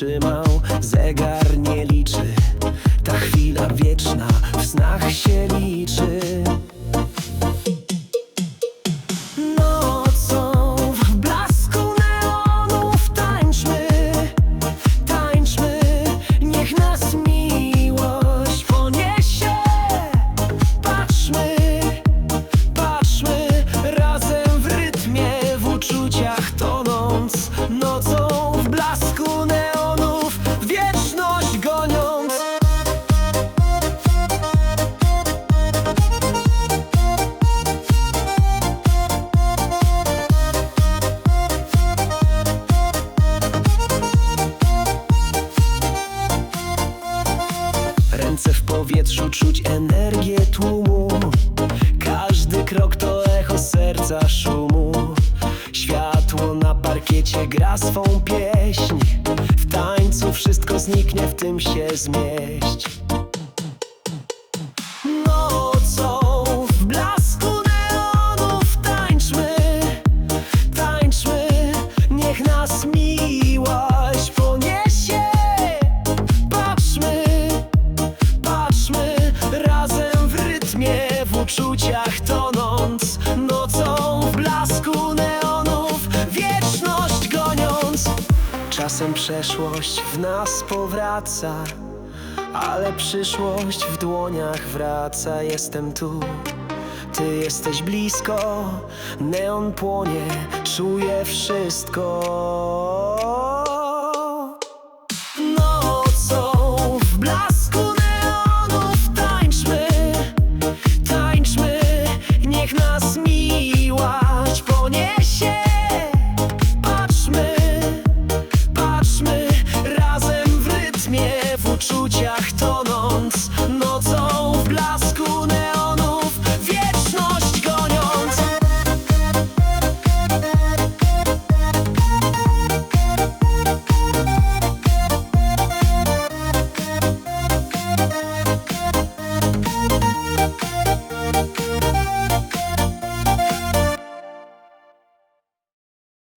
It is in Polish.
trzyma Ręce w powietrzu, czuć energię tłumu. Każdy krok to echo serca szumu. Światło na parkiecie gra swą pieśń. W tańcu wszystko zniknie, w tym się zmieść. Czasem przeszłość w nas powraca ale przyszłość w dłoniach wraca, jestem tu. Ty jesteś blisko, neon płonie, czuję wszystko.